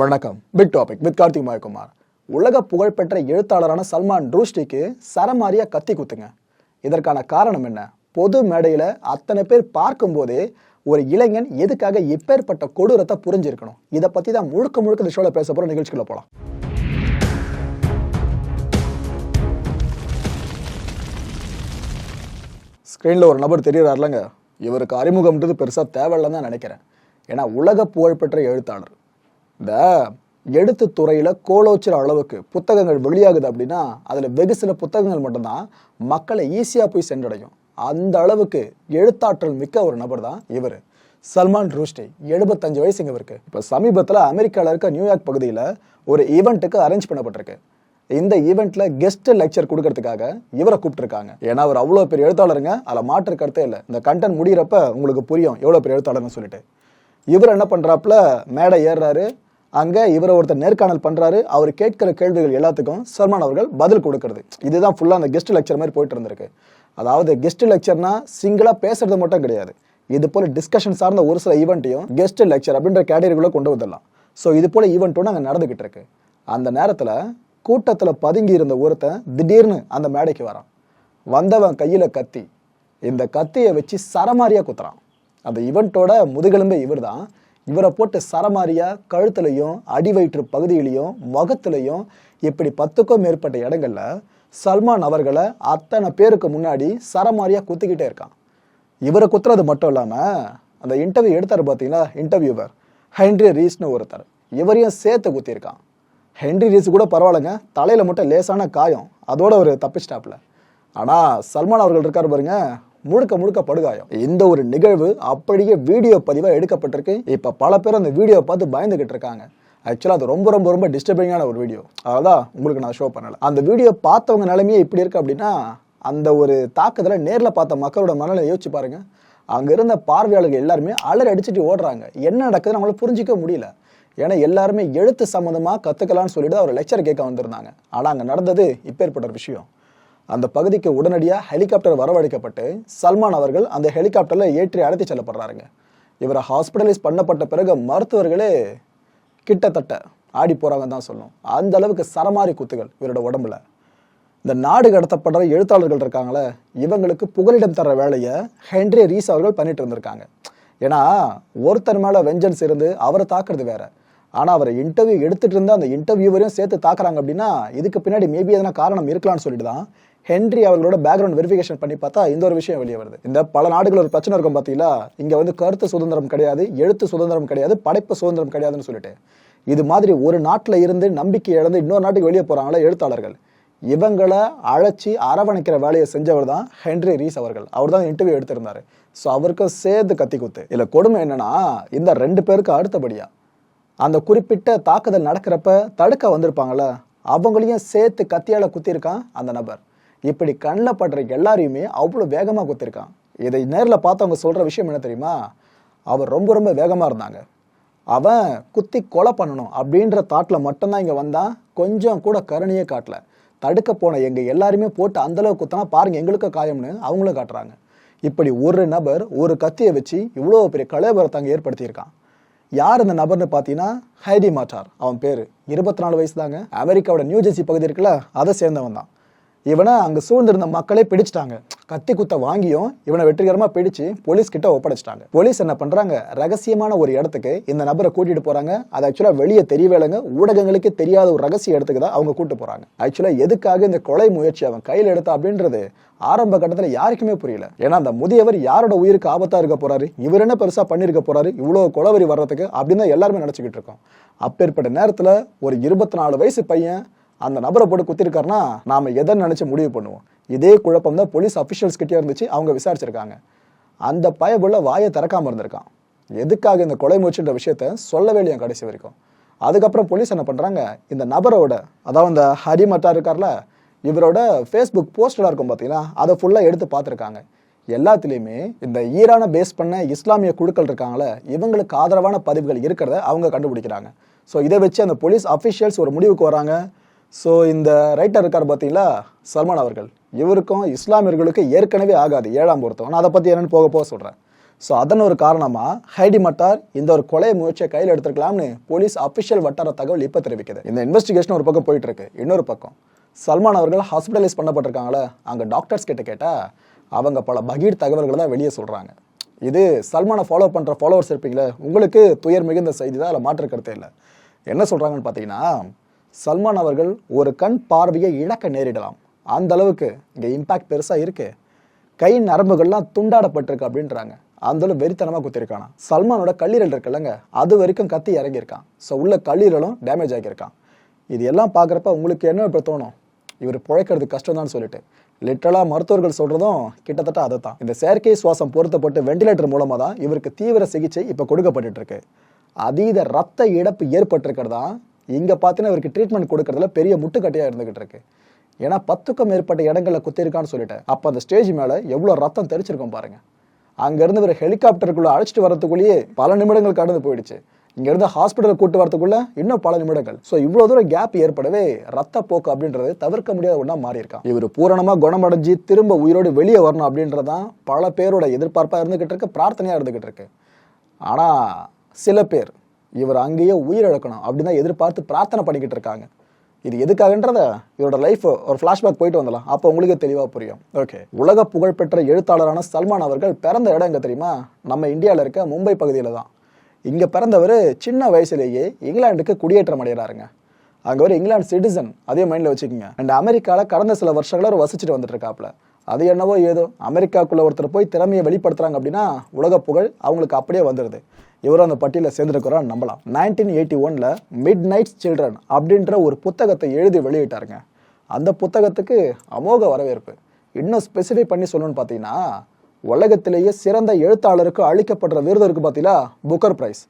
வணக்கம். Big topic with Karthik Mayakumar. உலக புகழ்பெற்ற எழுத்தாளரான சல்மான் ரூஷ்டிக்கு சரமாரியா கத்தி குத்துங்க. இதற்கான காரணம் என்ன? பொது மேடையில் அத்தனை பேர் பார்க்கும்போதே ஒரு இளைஞன் எதுக்காக இப்பேற்பட்ட கொடூரத்தை புரிஞ்சிருக்கணும்? இதை பற்றி தான் முழுக்க முழுக்க இந்த ஷோவில் பேச போகிற நிகழ்ச்சிகளை போகலாம் ஸ்க்ரீனில் ஒரு நபர் தெரியறாருலங்க. இவருக்கு அறிமுகம்ன்றது பெருசாக தேவையில்லைன்னு தான் நினைக்கிறேன். ஏன்னா உலக புகழ்பெற்ற எழுத்தாளர். இந்த எழுத்து துறையில் கோலோச்சுற அளவுக்கு புத்தகங்கள் வெளியாகுது அப்படின்னா அதில் வெகு சில புத்தகங்கள் மட்டும்தான் மக்களை ஈஸியாக போய் சென்றடையும். அந்த அளவுக்கு எழுத்தாற்றல் மிக்க ஒரு நபர் தான் இவர். சல்மான் ரூஷ்டி எழுபத்தஞ்சு வயசுங்க இவருக்கு. இப்போ சமீபத்தில் அமெரிக்காவில் இருக்க நியூயார்க் பகுதியில் ஒரு ஈவெண்ட்டுக்கு அரேஞ்ச் பண்ணப்பட்டிருக்கு. இந்த ஈவெண்ட்ல கெஸ்ட் லெக்சர் கொடுக்கறதுக்காக இவரை கூப்பிட்டுருக்காங்க. ஏன்னா அவர் அவ்வளோ பெரிய எழுத்தாளருங்க. அதில் மாற்று கருத்தே இல்லை. இந்த கண்டென்ட் முடியிறப்ப உங்களுக்கு புரியும் எவ்வளோ பெரிய எழுத்தாளர்னு சொல்லிட்டு. இவர் என்ன பண்ணுறாப்புல மேடை ஏறுறாரு. அங்க இவரை ஒருத்தர் நேர்காணல் பண்றாரு. அவர் கேட்கிற கேள்விகள் எல்லாத்துக்கும் சர்மான் அவர்கள் பதில் கொடுக்கறது. இதுதான் ஃபுல்லா அந்த கெஸ்ட் லெக்சர் மாதிரி போயிட்டு இருந்திருக்கு. அதாவது கெஸ்ட் லெக்சர்னா சிங்கிளா பேசுறது மட்டும் கிடையாது. இது போல டிஸ்கஷன் சார்ந்த ஒரு சில ஈவெண்ட்டையும் கெஸ்ட் லெக்சர் அப்படின்ற கேட்டகரிக்குள்ள கொண்டு வந்துடலாம். ஸோ இது போல ஈவெண்ட்டும் அங்கே நடந்துகிட்டு இருக்கு. அந்த நேரத்தில் கூட்டத்தில் பதுங்கி இருந்த ஒருத்தன் திடீர்னு அந்த மேடைக்கு வரான். வந்தவன் கையில் கத்தி. இந்த கத்தியை வச்சு சரமாரியாக குத்துறான். அந்த இவெண்ட்டோட முதுகெலும்பே இவர் தான் இவரை போட்டு சரமாரியா கழுத்துலையும் அடி வயிற்று பகுதியிலையும் முகத்திலையும் இப்படி பத்துக்கும் மேற்பட்ட இடங்கள்ல சல்மான் அவர்களை அத்தனை பேருக்கு முன்னாடி சரமாரியா குத்திக்கிட்டே இருக்கான். இவரை குத்துறது மட்டும் இல்லாம அந்த இன்டர்வியூ எடுத்தார் பார்த்தீங்களா இன்டர்வியூவர் ஹென்ரி ரீஸ்னு ஒருத்தர். இவரையும் சேர்த்து குத்திருக்கான் ஹென்ரி ரீஸ் கூட பரவாயில்லைங்க தலையில மட்டும் லேசான காயம். அதோட அவர் தப்பிச்சிட்டாப்ல ஆனா சல்மான் அவர்கள் இருக்காரு பாருங்க முழுக்க முழுக்க படுகாயம். இந்த ஒரு நிகழ்வு அப்படியே வீடியோ பதிவாக எடுக்கப்பட்டிருக்கு. இப்போ பல பேர் அந்த வீடியோ பார்த்து பயந்துகிட்டு இருக்காங்க. ஆக்சுவலாக அது ரொம்ப ரொம்ப ரொம்ப டிஸ்டர்பிங்கான ஒரு வீடியோ. அதான் உங்களுக்கு நான் ஷோ பண்ணலை. அந்த வீடியோ பார்த்தவங்க நிலைமையே இப்படி இருக்கு அப்படின்னா அந்த ஒரு தாக்குதலை நேரில் பார்த்த மக்களோட மனநிலை யோசிச்சு பாருங்க. அங்கே இருந்த பார்வையாளர்கள் எல்லாருமே அலறி அடிச்சுட்டு ஓடுறாங்க. என்ன நடக்குதுன்னு நம்மளால புரிஞ்சிக்க முடியல. ஏன்னா எல்லாருமே எழுத்து சம்மந்தமாக கற்றுக்கலான்னு சொல்லிட்டு அவர் லெக்சர் கேட்க வந்திருந்தாங்க. ஆனால் அங்கே நடந்தது இப்பேற்பட்ட ஒரு விஷயம். அந்த பகுதிக்கு உடனடியாக ஹெலிகாப்டர் வரவழைக்கப்பட்டு சல்மான் அவர்கள் அந்த ஹெலிகாப்டரில் ஏற்றி அழைத்து செல்லப்படுறாருங்க. இவரை ஹாஸ்பிட்டலைஸ் பண்ணப்பட்ட பிறகு மருத்துவர்களே கிட்டத்தட்ட ஆடி போறாங்கன்னு தான் சொல்லும். அந்த அளவுக்கு சரமாரி குத்துகள் இவரோட உடம்புல. இந்த நாடு கடத்தப்படுற எழுத்தாளர்கள் இருக்காங்களே இவங்களுக்கு புகலிடம் தர வேலையை ஹென்ரி ரீஸ் அவர்கள் பண்ணிட்டு இருந்திருக்காங்க. ஏன்னா ஒருத்தர் மேலே வெஞ்சன்ஸ் இருந்து அவரை தாக்குறது வேற. ஆனால் அவரை இன்டர்வியூ எடுத்துகிட்டு இருந்தால் அந்த இன்டர்வியூவரையும் சேர்த்து தாக்குறாங்க அப்படின்னா இதுக்கு பின்னாடி மேபி எதனா காரணம் இருக்கலாம்னு சொல்லிட்டு தான் ஹென்ரி அவர்களோட பேக்ரவுண்ட் வெரிஃபிகேஷன் பண்ணி பார்த்தா இந்த ஒரு விஷயம் வெளியே வருது. இந்த பல நாடுகள் ஒரு பிரச்சனை இருக்கும் பார்த்தீங்களா? இங்கே வந்து கருத்து சுதந்திரம் கிடையாது எழுத்து சுதந்திரம் கிடையாது படைப்பு சுதந்திரம் கிடையாதுன்னு சொல்லிட்டு. இது மாதிரி ஒரு நாட்டில் இருந்து நம்பிக்கை இழந்து இன்னொரு நாட்டுக்கு வெளியே போகிறாங்களா எழுத்தாளர்கள். இவங்களை அழைச்சி அரவணைக்கிற வேலையை செஞ்சவர் தான் ஹென்ரி ரீஸ் அவர்கள். அவர் தான் இன்டர்வியூ எடுத்திருந்தார். ஸோ அவருக்கும் சேர்த்து கத்தி குத்து. இல்லை கொடுமை என்னன்னா இந்த ரெண்டு பேருக்கு அடுத்தபடியா. அந்த குறிப்பிட்ட தாக்குதல் நடக்கிறப்ப தடுக்க வந்திருப்பாங்கல்ல அவங்களையும் சேர்த்து கத்தியால குத்திருக்கான் அந்த நபர். இப்படி கண்ணில் படுற எல்லாரையுமே அவ்வளோ வேகமாக குத்திருக்கான். இதை நேரில் பார்த்தவங்க சொல்கிற விஷயம் என்ன தெரியுமா? அவர் ரொம்ப ரொம்ப வேகமாக இருந்தாங்க. அவன் குத்தி கொலை பண்ணணும் அப்படின்ற தாட்டில் மட்டும்தான் இங்கே வந்தான். கொஞ்சம் கூட கருணையே காட்டல. தடுக்க போன எங்கள் எல்லாருமே போட்டு அந்தளவுக்கு குத்தினா பாருங்க எங்களுக்கு காயம்னு அவங்களும் காட்டுறாங்க. இப்படி ஒரு நபர் ஒரு கத்தியை வச்சு இவ்வளோ பெரிய கலைபரத்தை அங்கே ஏற்படுத்தியிருக்கான். யார் இந்த நபர்னு பார்த்தீங்கன்னா ஹைடி மாட்டார். அவன் பேர் இருபத்தி நாலு வயசு தாங்க அமெரிக்காவோட நியூஜெர்சி பகுதி இருக்குல்ல அதை சேர்ந்தவன் தான் இவனை அங்கே சூழ்ந்திருந்த மக்களே பிடிச்சிட்டாங்க. கத்தி குத்த வாங்கியும் இவனை வெற்றிகரமாக பிடிச்சு போலீஸ் கிட்ட ஒப்படைச்சிட்டாங்க. போலீஸ் என்ன பண்ணுறாங்க ரகசியமான ஒரு இடத்துக்கு இந்த நபரை கூட்டிட்டு போறாங்க. அது ஆக்சுவலாக வெளியே தெரியவேலைங்க. ஊடகங்களுக்கு தெரியாத ஒரு ரகசிய இடத்துக்கு தான் அவங்க கூட்டு போறாங்க. ஆக்சுவலாக எதுக்காக இந்த கொலை முயற்சி அவன் கையில் எடுத்தா அப்படின்றது ஆரம்ப கட்டத்தில் யாருக்குமே புரியல. ஏன்னா அந்த முதியவர் யாரோட உயிருக்கு ஆபத்தாக இருக்க போறாரு? இவர் என்ன பெருசாக பண்ணியிருக்க போறாரு? இவ்வளோ கொலவரி வர்றதுக்கு அப்படின்னு தான் எல்லாருமே நினச்சிக்கிட்டு இருக்கோம். அப்பேற்பட்ட நேரத்தில் ஒரு இருபத்தி நாலு வயசு பையன் அந்த நபரை போட்டு குத்திருக்காருன்னா நாம எதை நினைச்சு முடிவு பண்ணுவோம்? இதே குழப்பம் தான் போலீஸ் அஃபிஷியல்ஸ் கிட்டே இருந்துச்சு அவங்க விசாரிச்சிருக்காங்க. அந்த பயபுள்ள வாயை திறக்காம இருந்திருக்கான். எதுக்காக இந்த கொலை முயற்சின்ற விஷயத்த சொல்லவே இல்லையா கடைசி வரைக்கும்? அதுக்கப்புறம் போலீஸ் என்ன பண்ணுறாங்க இந்த நபரோட அதாவது இந்த ஹரிமட்டா இருக்கார்ல இவரோட ஃபேஸ்புக் போஸ்டரா இருக்கும் பார்த்தீங்கன்னா அதை ஃபுல்லாக எடுத்து பார்த்துருக்காங்க. எல்லாத்துலேயுமே இந்த ஈரானை பேஸ் பண்ண இஸ்லாமிய குழுக்கள் இருக்காங்களே இவங்களுக்கு ஆதரவான பதிவுகள் இருக்கிறத அவங்க கண்டுபிடிக்கிறாங்க. ஸோ இதை வச்சு அந்த போலீஸ் அஃபிஷியல்ஸ் ஒரு முடிவுக்கு வராங்க. ஸோ இந்த ரைட்டர் இருக்கார் பார்த்தீங்களா? சல்மான் அவர்கள். இவருக்கும் இஸ்லாமியர்களுக்கு ஏற்கனவே ஆகாது ஏழாம் பொருத்தம். நான் அதை பற்றி என்னென்னு போக போக சொல்கிறேன் ஸோ அதன் ஒரு காரணமாக ஹைடி மட்டார் இந்த ஒரு கொலை முயற்சியை கையில் எடுத்துருக்கலாம்னு போலீஸ் அஃபிஷியல் வட்டார தகவல் இப்போ தெரிவிக்குது. இந்த இன்வெஸ்டிகேஷன் ஒரு பக்கம் போயிட்டு இருக்கு இன்னொரு பக்கம். சல்மான் அவர்கள் ஹாஸ்பிட்டலைஸ் பண்ணப்பட்டிருக்காங்களே? அங்கே டாக்டர்ஸ் கிட்ட கேட்டால் அவங்க பல பகீர் தகவல்களை தான் வெளியே சொல்கிறாங்க இது சல்மானை ஃபாலோ பண்ணுற ஃபாலோவர்ஸ் இருப்பீங்களே உங்களுக்கு துயர் மிகுந்த செய்தி தான் அதில் மாற்று இல்லை. என்ன சொல்கிறாங்கன்னு பார்த்தீங்கன்னா சல்மான் அவர்கள் ஒரு கண் பார்வையை இழக்க நேரிடலாம். அந்த அளவுக்கு இங்கே இம்பாக்ட் பெருசாக இருக்கு. கை நரம்புகள்லாம் துண்டாடப்பட்டிருக்கு அப்படின்றாங்க. அந்த அளவு வெறித்தனமாக குத்திருக்கானா? சல்மானோட கல்லீரல் இருக்குல்லங்க. அது வரைக்கும் கத்தி இறங்கியிருக்கான். ஸோ உள்ள கல்லீரலும் டேமேஜ் ஆகியிருக்கான். இது எல்லாம் பார்க்குறப்ப உங்களுக்கு என்ன இப்போ தோணும்? இவர் பிழைக்கிறது கஷ்டம் தான் சொல்லிட்டு. லிட்டரலாக மருத்துவர்கள் சொல்கிறதும் கிட்டத்தட்ட அதை தான் இந்த செயற்கை சுவாசம் பொருத்தப்பட்டு வெண்டிலேட்டர் மூலமாக தான் இவருக்கு தீவிர சிகிச்சை இப்போ கொடுக்கப்பட்டுட்டு இருக்கு. அதீத ரத்த இழப்பு ஏற்பட்டிருக்கிறதா? இங்கே பார்த்தீங்கன்னா இவருக்கு ட்ரீட்மெண்ட் கொடுக்கறதுல பெரிய முட்டுக்கட்டையாக இருந்துகிட்டு இருக்கு. ஏன்னா பத்துக்கும் மேற்பட்ட இடங்களில் குத்திருக்கான்னு சொல்லிட்டேன். அப்போ அந்த ஸ்டேஜ் மேலே எவ்வளோ ரத்தம் தெரிச்சிருக்கோம் பாருங்க. அங்கேருந்து ஒரு ஹெலிகாப்டருக்குள்ளே அழைச்சிட்டு வரதுக்குள்ளேயே பல நிமிடங்கள் கடந்து போயிடுச்சு. இங்கேருந்து ஹாஸ்பிட்டல் கூட்டு வரத்துக்குள்ள இன்னும் பல நிமிடங்கள். ஸோ இவ்வளோ தூரம் கேப் ஏற்படவே ரத்த போக்கு அப்படின்றது தவிர்க்க முடியாத ஒன்றா மாறியிருக்கான். இவர் பூரணமாக குணமடைஞ்சு திரும்ப உயிரோடு வெளியே வரணும் அப்படின்றதான் பல பேரோட எதிர்பார்ப்பாக இருந்துகிட்டு இருக்கு பிரார்த்தனையாக இருந்துகிட்டு இருக்கு. ஆனால் சில பேர் இவர் அங்கேயே உயிரிழக்கணும் அப்படின்னு தான் எதிர்பார்த்து பிரார்த்தனை பண்ணிக்கிட்டு இருக்காங்க. இது எதுக்காகன்றத இவரோட லைஃப் ஒரு ஃப்ளாஷ்பேக் போயிட்டு வந்தலாம் அப்போ உங்களுக்கு தெளிவாக புரியும். ஓகே உலக புகழ்பெற்ற எழுத்தாளரான சல்மான் அவர்கள் பிறந்த இடம் எங்கே தெரியுமா? நம்ம இந்தியாவில் இருக்க மும்பை பகுதியில் தான். இங்கே பிறந்தவர் சின்ன வயசுலேயே இங்கிலாந்துக்கு குடியேற்றம் அடைகிறாருங்க. அங்கே ஒரு இங்கிலாந்து சிட்டிசன் அதே மைண்டில் வச்சுக்கோங்க. அண்ட் அமெரிக்காவில் கடந்த சில வருஷங்களாக ஒரு வசிச்சுட்டு வந்துட்டு இருக்காப்ல அது என்னவோ ஏதோ அமெரிக்காக்குள்ளே ஒருத்தர் போய் திறமையை வெளிப்படுத்துகிறாங்க அப்படின்னா உலக புகழ் அவங்களுக்கு அப்படியே வந்துடுது இவரும் அந்த பட்டியலில் சேர்ந்துருக்கிறார் நம்பலாம். நைன்டீன் எயிட்டி ஒன்ல மிட் நைட்ஸ் சில்ட்ரன் அப்படின்ற ஒரு புத்தகத்தை எழுதி வெளியிட்டாருங்க. அந்த புத்தகத்துக்கு அமோக வரவேற்பு. இன்னும் ஸ்பெசிஃபை பண்ணி சொல்லணும்னு பார்த்தீங்கன்னா உலகத்திலேயே சிறந்த எழுத்தாளருக்கு அளிக்கப்படுற விருது இருக்கு பார்த்தீங்களா? புக்கர் பிரைஸ்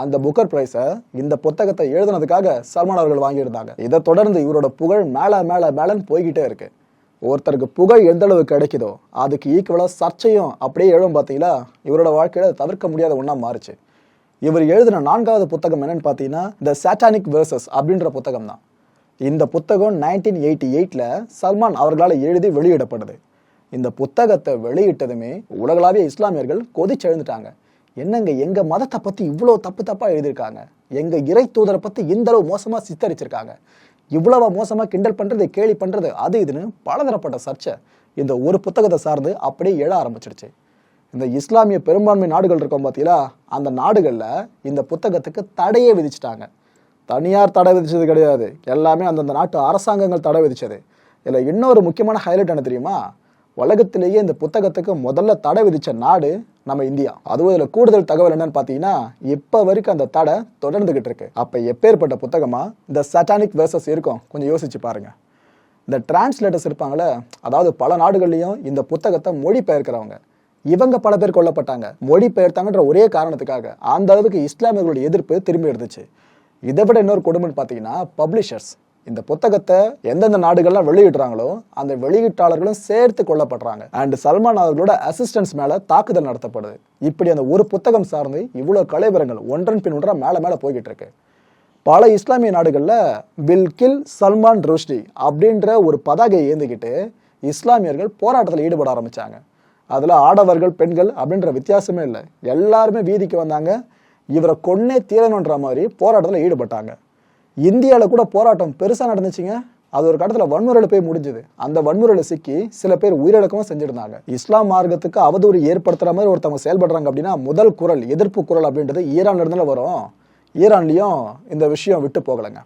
அந்த புக்கர் பிரைஸை இந்த புத்தகத்தை எழுதுனதுக்காக சல்மான் அவர்கள் வாங்கியிருந்தாங்க. இதை தொடர்ந்து இவரோட புகழ் மேலே மேலே மேலேன்னு போய்கிட்டே இருக்கு. ஒருத்தருக்கு புகழ் எந்த அளவு கிடைக்குதோ அதுக்கு ஈக்குவலாக சர்ச்சையும் அப்படியே எழும் பார்த்தீங்களா? இவரோட வாழ்க்கையில் தவிர்க்க முடியாத ஒன்றா மாறுச்சு. இவர் எழுதின நான்காவது புத்தகம் என்னன்னு பார்த்தீங்கன்னா த சாட்டானிக் வேர்சஸ் அப்படின்ற புத்தகம் தான் இந்த புத்தகம் நைன்டீன் எயிட்டி எயிட்டில் சல்மான் அவர்களால் எழுதி வெளியிடப்படுது இந்த புத்தகத்தை வெளியிட்டதுமே உலகளாவிய இஸ்லாமியர்கள் கொதிச்செழுந்துட்டாங்க என்னங்க எங்கள் மதத்தை பற்றி இவ்வளோ தப்பு தப்பாக எழுதியிருக்காங்க? எங்கள் இறை தூதரை பற்றி இந்தளவு மோசமாக சித்தரிச்சிருக்காங்க? இவ்வளவா மோசமாக கிண்டல் பண்ணுறது கேலி பண்ணுறது அது இதுன்னு பலதரப்பட்ட சர்ச்சை இந்த ஒரு புத்தகத்தை சார்ந்து அப்படியே எழ ஆரம்பிச்சிடுச்சு. இந்த இஸ்லாமிய பெரும்பான்மை நாடுகள் இருக்கோம் பார்த்தீங்களா அந்த நாடுகளில் இந்த புத்தகத்துக்கு தடையே விதிச்சிட்டாங்க. தனியார் தடை விதிச்சது கிடையாது. எல்லாமே அந்தந்த நாட்டு அரசாங்கங்கள் தடை விதிச்சது. இதில் இன்னொரு முக்கியமான ஹைலைட் என்ன தெரியுமா? உலகத்திலேயே இந்த புத்தகத்துக்கு முதல்ல தடை விதித்த நாடு நம்ம இந்தியா. அதுவும் இதில் கூடுதல் தகவல் என்னன்னு பார்த்தீங்கன்னா இப்போ வரைக்கும் அந்த தடை தொடர்ந்துகிட்டு இருக்கு. அப்போ எப்பேற்பட்ட புத்தகமா? இந்த சட்டானிக் வேர்சஸ் இருக்கும். கொஞ்சம் யோசிச்சு பாருங்க. இந்த டிரான்ஸ்லேட்டர்ஸ் இருப்பாங்களே அதாவது பல நாடுகள்லையும் இந்த புத்தகத்தை மொழிபெயர்க்கிறவங்க. இவங்க பல பேர் கொல்லப்பட்டாங்க. மொழி பெயர்த்தாங்கன்ற ஒரே காரணத்துக்காக அந்த அளவுக்கு இஸ்லாமியர்களுடைய எதிர்ப்பு திரும்பி எடுத்துச்சு. இதை விட இன்னொரு கொடுமைன்னு பார்த்தீங்கன்னா பப்ளிஷர்ஸ் இந்த புத்தகத்தை எந்தெந்த நாடுகள்லாம் வெளியிடுறாங்களோ அந்த வெளியீட்டாளர்களும் சேர்த்து கொல்லப்படுறாங்க. அண்ட் சல்மான் அவர்களோட அசிஸ்டன்ஸ் மேல தாக்குதல் நடத்தப்படுது. இப்படி அந்த ஒரு புத்தகம் சார்ந்து இவ்வளோ கலைவரங்கள் ஒன்றன் பின் ஒன்றா மேலே மேலே போய்கிட்டு இருக்கு. பல இஸ்லாமிய நாடுகளில் வில் கில் சல்மான் ருஷ்டி அப்படின்ற ஒரு பதாகையை ஏந்திக்கிட்டு இஸ்லாமியர்கள் போராட்டத்தில் ஈடுபட ஆரம்பித்தாங்க அதில் ஆடவர்கள் பெண்கள் அப்படின்ற வித்தியாசமே இல்லை. எல்லாருமே வீதிக்கு வந்தாங்க. இவரை கொன்னே தீரணுன்ற மாதிரி போராட்டத்தில் ஈடுபட்டாங்க. இந்தியாவில் கூட போராட்டம் பெருசாக நடந்துச்சுங்க. அது ஒரு கட்டத்தில் வன்முறையில் போய் முடிஞ்சது. அந்த வன்முறையில் சிக்கி சில பேர் உயிரிழக்கவும் செஞ்சிருந்தாங்க. இஸ்லாம் மார்க்கத்துக்கு அவதூறு ஏற்படுத்துகிற மாதிரி ஒருத்தவங்க செயல்படுறாங்க அப்படின்னா முதல் குரல் எதிர்ப்பு குரல் அப்படின்றது ஈரான்ல இருந்தாலும் வரும். ஈரான்லேயும் இந்த விஷயம் விட்டு போகலைங்க.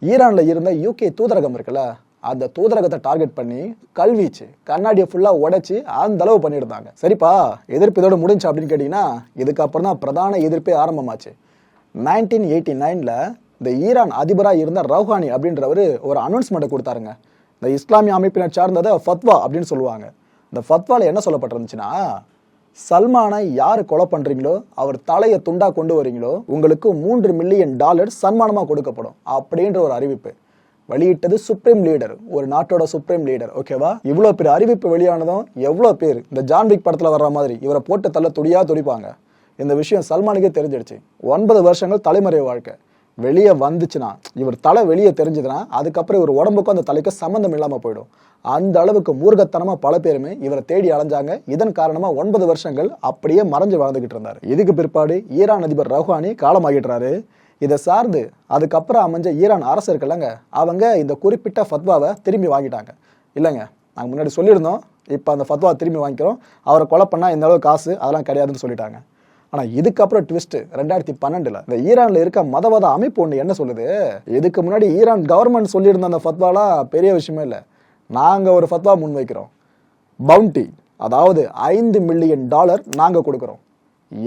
ஈரானில் இருந்த யூகே தூதரகம் இருக்குல்ல அந்த தூதரகத்தை டார்கெட் பண்ணி கல்வீச்சு கண்ணாடியை ஃபுல்லாக உடைச்சி அந்த அளவு பண்ணியிருந்தாங்க. சரிப்பா எதிர்ப்பு இதோட முடிஞ்சு அப்படின்னு கேட்டிங்கன்னா இதுக்கப்புறம் தான் பிரதான எதிர்ப்பே ஆரம்பமாச்சு. நைன்டீன் எயிட்டி நைனில் இந்த ஈரான் அதிபராக இருந்த ரவுஹானி அப்படின்றவர் ஒரு அனௌன்ஸ்மெண்ட்டை கொடுத்தாருங்க. இந்த இஸ்லாமிய அமைப்பினர் சார்ந்ததை ஃபத்வா அப்படின்னு சொல்லுவாங்க. இந்த ஃபத்வால என்ன சொல்லப்பட்டிருந்துச்சுன்னா சல்மானை யார் கொலை பண்ணுறீங்களோ அவர் தலையை துண்டா கொண்டு வரீங்களோ உங்களுக்கு மூன்று மில்லியன் டாலர் சன்மானமாக கொடுக்கப்படும் அப்படின்ற ஒரு அறிவிப்பு. வெளியிட்டது சுப்ரீம் லீடர் ஒரு நாட்டோட சுப்ரீம் லீடர் ஓகேவா இவ்வளோ பெரிய அறிவிப்பு வெளியானதும் எவ்வளோ பேர் இந்த ஜான்விக் படத்தில் வர்ற மாதிரி இவரை போட்டு தள்ள துடியா துடிப்பாங்க. இந்த விஷயம் சல்மானுக்கே தெரிஞ்சிடுச்சு. ஒன்பது வருஷங்கள் தலைமறை வாழ்க்கை. வெளியே வந்துச்சுன்னா இவர் தலை வெளியே தெரிஞ்சதுன்னா அதுக்கப்புறம் இவர் உடம்புக்கும் அந்த தலைக்கும் சம்மந்தம் இல்லாமல் போயிடும். அந்த அளவுக்கு மூர்கத்தனமாக பல பேருமே இவரை தேடி அலைஞ்சாங்க. இதன் காரணமாக ஒன்பது வருஷங்கள் அப்படியே மறைஞ்சு வாழ்ந்துகிட்டு இருந்தார். இதுக்கு பிற்பாடு ஈரான் அதிபர் ரஹ்வானி காலமாகிடுறாரு. இதை சார்ந்து அதுக்கப்புறம் அமைஞ்ச ஈரான் அரசு இருக்குல்லங்க அவங்க இந்த குறிப்பிட்ட ஃபத்வாவை திரும்பி வாங்கிட்டாங்க. இல்லைங்க நாங்கள் முன்னாடி சொல்லியிருந்தோம் இப்போ அந்த ஃபத்வா திரும்பி வாங்கிக்கிறோம். அவரை கொலை பண்ணால் இந்த அளவு காசு அதெல்லாம் கிடையாதுன்னு சொல்லிட்டாங்க. ஆனால் இதுக்கப்புறம் ட்விஸ்ட் ரெண்டாயிரத்தி பன்னெண்டில் இந்த ஈரானில் இருக்க மதவாத அமைப்பு ஒன்று என்ன சொல்லுது? இதுக்கு முன்னாடி ஈரான் கவர்மெண்ட் சொல்லியிருந்த அந்த ஃபத்வாலாம் பெரிய விஷயமே இல்லை. நாங்கள் ஒரு ஃபத்வா முன்வைக்கிறோம். பவுண்டி அதாவது ஐந்து மில்லியன் டாலர் நாங்கள் கொடுக்குறோம்.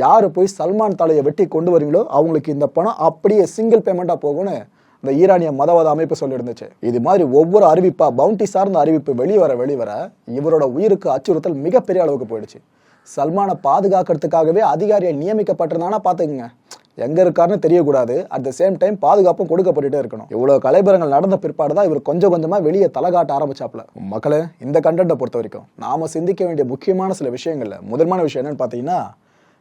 யார் போய் சல்மான் தலையை வெட்டி கொண்டு வரீங்களோ அவங்களுக்கு இந்த பணம் அப்படியே சிங்கிள் பேமெண்ட்டாக போகும்னு இந்த ஈரானிய மதவாத அமைப்பு சொல்லியிருந்துச்சு. இது மாதிரி ஒவ்வொரு அறிவிப்பாக பவுண்டி சார்ந்த அறிவிப்பு வெளிவர வெளிவர இவரோட உயிருக்கு அச்சுறுத்தல் மிகப்பெரிய அளவுக்கு போயிடுச்சு. சல்மானை பாதுகாக்கிறதுக்காகவே அதிகாரியை நியமிக்கப்பட்டிருந்தானா பார்த்துக்குங்க. எங்கே இருக்காருன்னு தெரியக்கூடாது. அட் த சேம் டைம் பாதுகாப்பும் கொடுக்கப்பட்டுட்டே இருக்கணும். இவ்வளோ கலைபரங்கள் நடந்த பிற்பாடு தான் இவர் கொஞ்சம் கொஞ்சமாக வெளியே தலை காட்ட ஆரம்பிச்சாப்ல மக்களே இந்த கண்டென்ட்டை பொறுத்த வரைக்கும் நாம சிந்திக்க வேண்டிய முக்கியமான சில விஷயங்கள்ல முதன்மான விஷயம் என்னன்னு பார்த்தீங்கன்னா